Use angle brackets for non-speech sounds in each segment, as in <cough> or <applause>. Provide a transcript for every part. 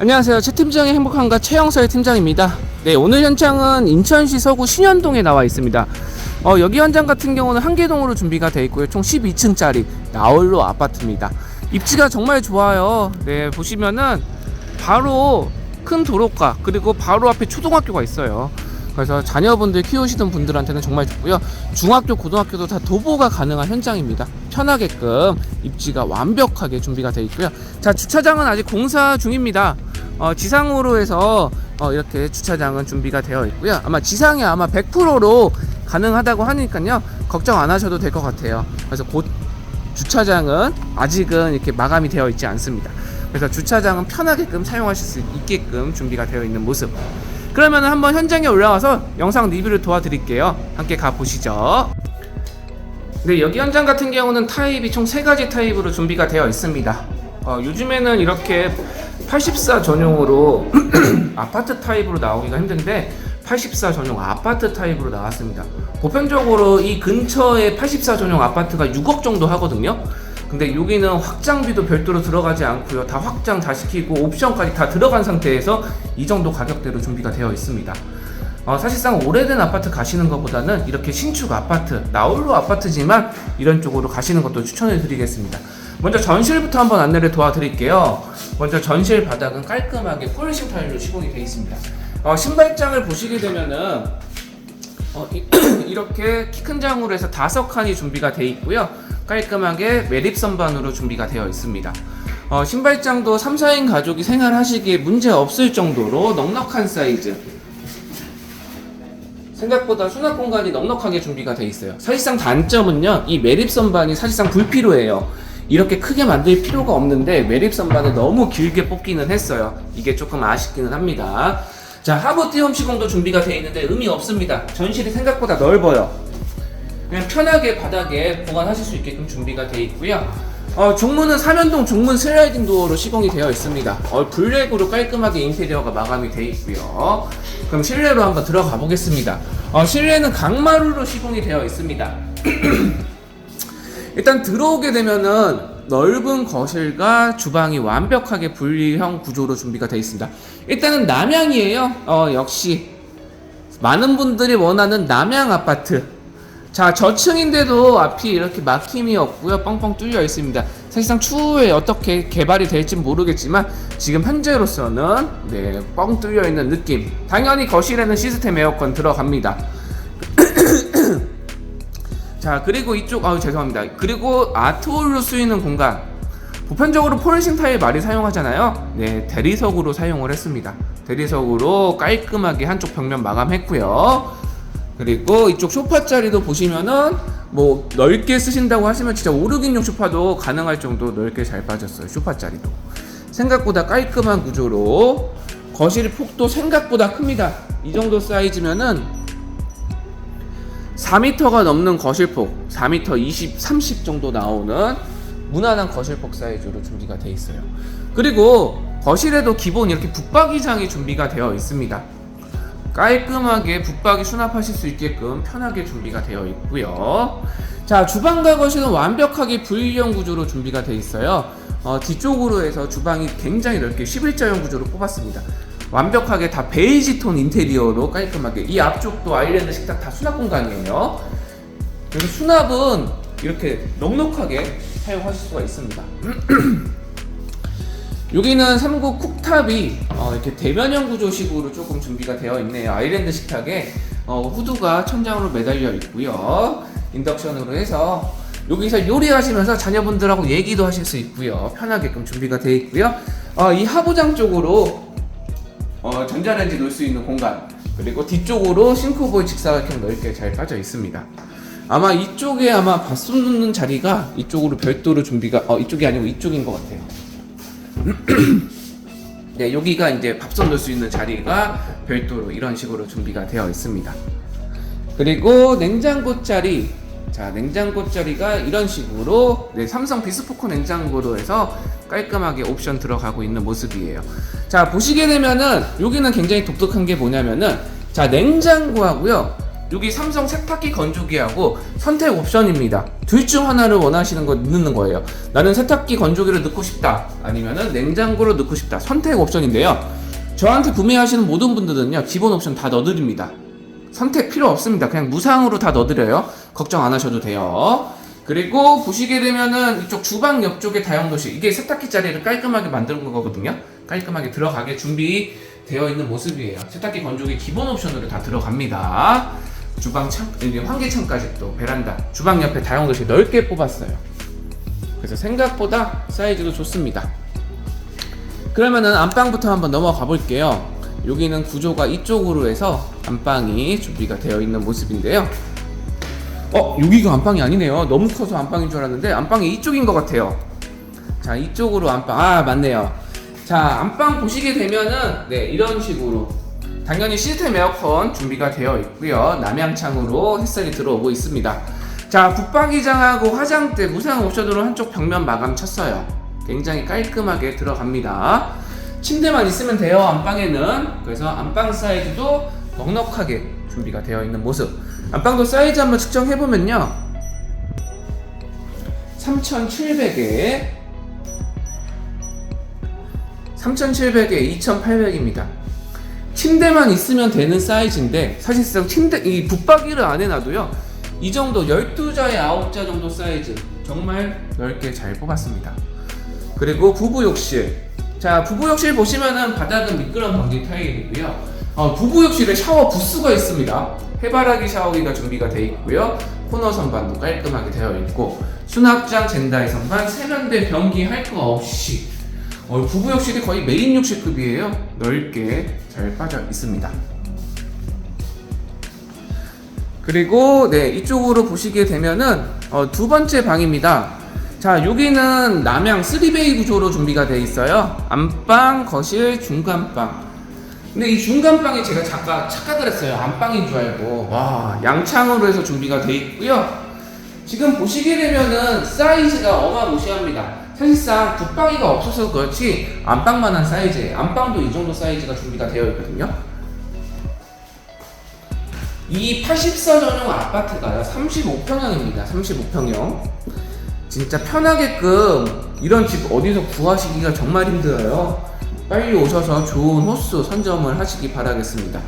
안녕하세요. 최 팀장의 행복한가 최영서의 팀장입니다. 네, 오늘 현장은 인천시 서구 신현동에 나와 있습니다. 어, 여기 현장 같은 경우는 한 개동으로 준비가 되어 있고요. 총 12층짜리 나홀로 아파트입니다. 입지가 정말 좋아요. 네, 보시면은 바로 큰 도로가 그리고 바로 앞에 초등학교가 있어요. 그래서 자녀분들 키우시는 분들한테는 정말 좋고요. 중학교, 고등학교도 다 도보가 가능한 현장입니다. 편하게끔 입지가 완벽하게 준비가 되어 있고요. 자, 주차장은 아직 공사 중입니다. 어, 지상으로 해서 어, 이렇게 주차장은 준비가 되어 있고요. 아마 지상에 아마 100%로 가능하다고 하니까요. 걱정 안 하셔도 될 것 같아요. 그래서 곧 주차장은 아직은 이렇게 마감이 되어 있지 않습니다. 그래서 주차장은 편하게끔 사용하실 수 있게끔 준비가 되어 있는 모습. 그러면 한번 현장에 올라와서 영상 리뷰를 도와드릴게요. 함께 가보시죠. 네, 여기 현장 같은 경우는 타입이 총세 가지 타입으로 준비가 되어 있습니다. 어, 요즘에는 이렇게 84 전용으로 <clears throat> 아파트 타입으로 나오기가 힘든데 84 전용 아파트 타입으로 나왔습니다. 보편적으로 이 근처에 84 전용 아파트가 6억 정도 하거든요. 근데 여기는 확장비도 별도로 들어가지 않고요. 다 확장 다 시키고 옵션까지 다 들어간 상태에서 이 정도 가격대로 준비가 되어 있습니다. 어, 사실상 오래된 아파트 가시는 것보다는 이렇게 신축 아파트, 나홀로 아파트지만 이런 쪽으로 가시는 것도 추천해 드리겠습니다. 먼저 전실부터 한번 안내를 도와드릴게요. 먼저 전실 바닥은 깔끔하게 폴리싱 타일로 시공이 되어 있습니다. 어, 신발장을 보시게 되면은 어, 이, <clears throat> 이렇게 키 큰 장으로 해서 다섯 칸이 준비가 되어 있고요. 깔끔하게 매립 선반으로 준비가 되어 있습니다. 어, 신발장도 3, 4인 가족이 생활하시기에 문제 없을 정도로 넉넉한 사이즈. 생각보다 수납 공간이 넉넉하게 준비가 되어 있어요. 사실상 단점은요, 이 매립 선반이 사실상 불필요해요. 이렇게 크게 만들 필요가 없는데 매립 선반을 너무 길게 뽑기는 했어요. 이게 조금 아쉽기는 합니다. 자, 하부 띄움 시공도 준비가 되어 있는데 의미 없습니다. 전실이 생각보다 넓어요. 그냥 편하게 바닥에 보관하실 수 있게끔 준비가 되어 있고요. 어, 종문은 삼연동 종문 슬라이딩 도어로 시공이 되어 있습니다. 어, 블랙으로 깔끔하게 인테리어가 마감이 되어 있고요. 그럼 실내로 한번 들어가 보겠습니다. 어, 실내는 강마루로 시공이 되어 있습니다. <clears throat> 일단 들어오게 되면은 넓은 거실과 주방이 완벽하게 분리형 구조로 준비가 되어 있습니다. 일단은 남향이에요. 어, 역시 많은 분들이 원하는 남향 아파트. 자, 저층인데도 앞이 이렇게 막힘이 없고요. 뻥뻥 뚫려 있습니다. 사실상 추후에 어떻게 개발이 될지 모르겠지만 지금 현재로서는 네, 뻥 뚫려 있는 느낌. 당연히 거실에는 시스템 에어컨 들어갑니다. 자, 그리고 이쪽 아우 죄송합니다. 그리고 아트홀로 쓰이는 공간. 보편적으로 폴리싱 타일 많이 사용하잖아요. 네, 대리석으로 사용을 했습니다. 대리석으로 깔끔하게 한쪽 벽면 마감했고요. 그리고 이쪽 소파 자리도 보시면은 뭐 넓게 쓰신다고 하시면 진짜 5, 6인용 소파도 가능할 정도 넓게 잘 빠졌어요. 소파 자리도. 생각보다 깔끔한 구조로 거실 폭도 생각보다 큽니다. 이 정도 사이즈면은 4m가 넘는 거실폭, 4m 20, 30 정도 나오는 무난한 거실폭 사이즈로 준비가 되어 있어요. 그리고 거실에도 기본 이렇게 붙박이장이 준비가 되어 있습니다. 깔끔하게 붙박이 수납하실 수 있게끔 편하게 준비가 되어 있고요. 자, 주방과 거실은 완벽하게 V형 구조로 준비가 되어 있어요. 어, 뒤쪽으로 해서 주방이 굉장히 넓게 11자형 구조로 뽑았습니다. 완벽하게 다 베이지 톤 인테리어로 깔끔하게 이 앞쪽도 아일랜드 식탁 다 수납 공간이에요. 그래서 수납은 이렇게 넉넉하게 사용하실 수가 있습니다. <clears throat> 여기는 3구 쿡탑이 어, 이렇게 대면형 구조식으로 조금 준비가 되어 있네요. 아일랜드 식탁에 어, 후드가 천장으로 매달려 있고요. 인덕션으로 해서 여기서 요리하시면서 자녀분들하고 얘기도 하실 수 있고요. 편하게끔 준비가 되어 있고요. 어, 이 하부장 쪽으로 어, 전자레인지 놓을 수 있는 공간 그리고 뒤쪽으로 싱크볼 직사각형 넓게 잘 빠져 있습니다. 아마 이쪽에 아마 밥솥 놓는 자리가 이쪽으로 별도로 준비가 어 이쪽이 아니고 이쪽인 것 같아요. <clears throat> 네, 여기가 이제 밥솥 넣을 수 있는 자리가 별도로 이런 식으로 준비가 되어 있습니다. 그리고 냉장고 자리. 자, 냉장고 자리가 이런 식으로 네, 삼성 비스포크 냉장고로 해서 깔끔하게 옵션 들어가고 있는 모습이에요. 자, 보시게 되면은 여기는 굉장히 독특한 게 뭐냐면은 자, 냉장고하고요. 여기 삼성 세탁기 건조기하고 선택 옵션입니다. 둘 중 하나를 원하시는 거 넣는 거예요. 나는 세탁기 건조기를 넣고 싶다. 아니면은 냉장고를 넣고 싶다. 선택 옵션인데요. 저한테 구매하시는 모든 분들은요, 기본 옵션 다 넣어드립니다. 선택 필요 없습니다. 그냥 무상으로 다 넣어드려요. 걱정 안 하셔도 돼요. 그리고 보시게 되면은 이쪽 주방 옆쪽에 다용도실 이게 세탁기 자리를 깔끔하게 만드는 거거든요. 깔끔하게 들어가게 준비되어 있는 모습이에요. 세탁기 건조기 기본 옵션으로 다 들어갑니다. 주방 창, 여기 환기창까지 또 베란다, 주방 옆에 다용도실 넓게 뽑았어요. 그래서 생각보다 사이즈도 좋습니다. 그러면은 안방부터 한번 넘어가 볼게요. 여기는 구조가 이쪽으로 해서 안방이 준비가 되어 있는 모습인데요. 어, 여기가 안방이 아니네요. 너무 커서 안방인 줄 알았는데 안방이 이쪽인 것 같아요. 자, 이쪽으로 안방. 아, 맞네요. 자, 안방 보시게 되면은 네, 이런 식으로 당연히 시스템 에어컨 준비가 되어 있고요. 남향창으로 햇살이 들어오고 있습니다. 자, 붙박이장하고 화장대 무상 옵션으로 한쪽 벽면 마감 쳤어요. 굉장히 깔끔하게 들어갑니다. 침대만 있으면 돼요, 안방에는. 그래서 안방 사이즈도 넉넉하게 준비가 되어 있는 모습. 안방도 사이즈 한번 측정해 보면요. 3,700에 3,700에 2,800입니다. 침대만 있으면 되는 사이즈인데 사실상 침대 이 붙박이를 안 해놔도요. 이 정도 12자에 9자 정도 사이즈 정말 넓게 잘 뽑았습니다. 그리고 부부 욕실. 자, 부부 욕실 보시면은 바닥은 미끄럼 방지 타일이고요. 어, 부부 욕실에 샤워 부스가 있습니다. 해바라기 샤워기가 준비가 되어 있고요. 코너 선반도 깔끔하게 되어 있고 수납장 젠다이 선반 세면대 변기 할 거 없이 어, 부부 욕실이 거의 메인 욕실급이에요. 넓게 잘 빠져 있습니다. 그리고 네 이쪽으로 보시게 되면은 어, 두 번째 방입니다. 자 여기는 남양 3베이 구조로 준비가 되어 있어요. 안방, 거실, 중간방. 근데 이 중간방이 제가 잠깐 착각을 했어요. 안방인 줄 알고 와 양창으로 해서 준비가 되어 있고요. 지금 보시게 되면은 사이즈가 어마무시합니다. 사실상 붙박이가 없어서 그렇지 안방만한 사이즈예요. 안방도 이 정도 사이즈가 준비가 되어 있거든요. 이 84 전용 아파트가요 35평형입니다 35평형 진짜 편하게끔 이런 집 어디서 구하시기가 정말 힘들어요 빨리 오셔서 좋은 호수 선점을 하시기 바라겠습니다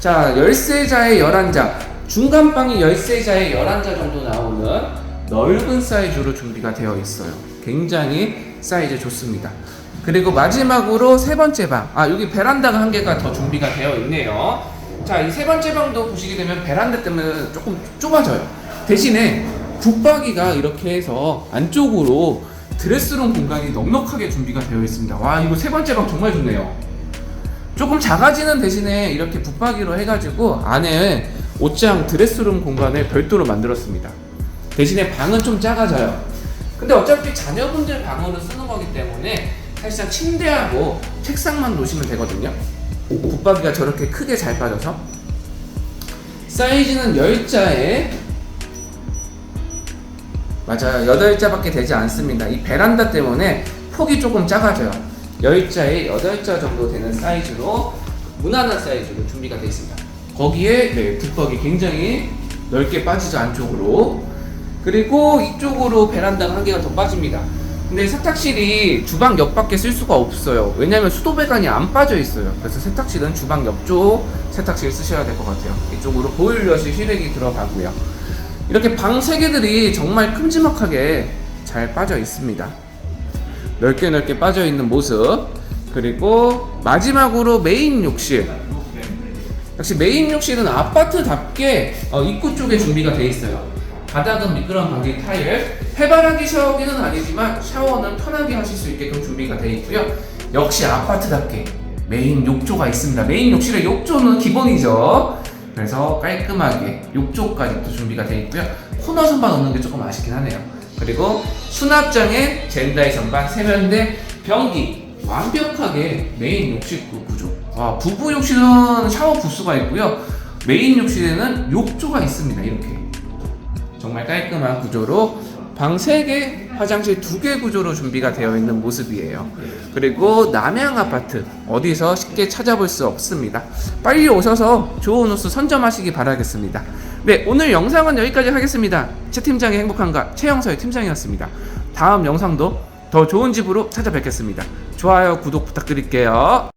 자 열세자에 11자 중간방이 열세자에 11자 정도 나오는 넓은 사이즈로 준비가 되어 있어요 굉장히 사이즈 좋습니다 그리고 마지막으로 세 번째 방. 아, 여기 베란다가 한 개가 더 준비가 되어 있네요. 자, 이 세 번째 방도 보시게 되면 베란다 때문에 조금 좁아져요. 대신에 붙박이가 이렇게 해서 안쪽으로 드레스룸 공간이 넉넉하게 준비가 되어 있습니다. 와, 이거 세 번째 방 정말 좋네요. 조금 작아지는 대신에 이렇게 붙박이로 해가지고 안에 옷장 드레스룸 공간을 별도로 만들었습니다. 대신에 방은 좀 작아져요. 근데 어차피 자녀분들 방으로 쓰는 거기 때문에 사실상 침대하고 책상만 놓으시면 되거든요. 붙박이가 저렇게 크게 잘 빠져서 사이즈는 10자에 맞아요. 8자밖에 되지 않습니다. 이 베란다 때문에 폭이 조금 작아져요. 10자에 8자 정도 되는 사이즈로 무난한 사이즈로 준비가 되어 있습니다. 거기에 네, 붙박이 굉장히 넓게 빠지죠 안쪽으로. 그리고 이쪽으로 베란다가 한 개가 더 빠집니다. 근데 세탁실이 주방 옆밖에 쓸 수가 없어요. 왜냐면 수도 배관이 안 빠져 있어요. 그래서 세탁실은 주방 옆쪽 세탁실 쓰셔야 될 것 같아요. 이쪽으로 보일러실 실외기 들어가고요. 이렇게 방 세 개들이 정말 큼지막하게 잘 빠져 있습니다. 넓게 넓게 빠져 있는 모습. 그리고 마지막으로 메인 욕실. 역시 메인 욕실은 아파트답게 어, 입구 쪽에 준비가 돼 있어요. 바닥은 미끄럼 방지 타일, 해바라기 샤워기는 아니지만 샤워는 편하게 하실 수 있게끔 준비가 되어 있고요. 역시 아파트답게 메인 욕조가 있습니다. 메인 욕실의 욕조는 기본이죠. 그래서 깔끔하게 욕조까지 또 준비가 되어 있고요. 코너 선반 없는 게 조금 아쉽긴 하네요. 그리고 수납장에 젠다이 선반, 세면대, 변기 완벽하게 메인 욕실 구조. 와, 부부 욕실은 샤워 부스가 있고요. 메인 욕실에는 욕조가 있습니다. 이렇게. 정말 깔끔한 구조로 방 3개, 화장실 2개 구조로 준비가 되어 있는 모습이에요. 그리고 남양 아파트 어디서 쉽게 찾아볼 수 없습니다. 빨리 오셔서 좋은 호수 선점하시기 바라겠습니다. 네, 오늘 영상은 여기까지 하겠습니다. 최 팀장의 행복한가 최영서의 팀장이었습니다. 다음 영상도 더 좋은 집으로 찾아뵙겠습니다. 좋아요, 구독 부탁드릴게요.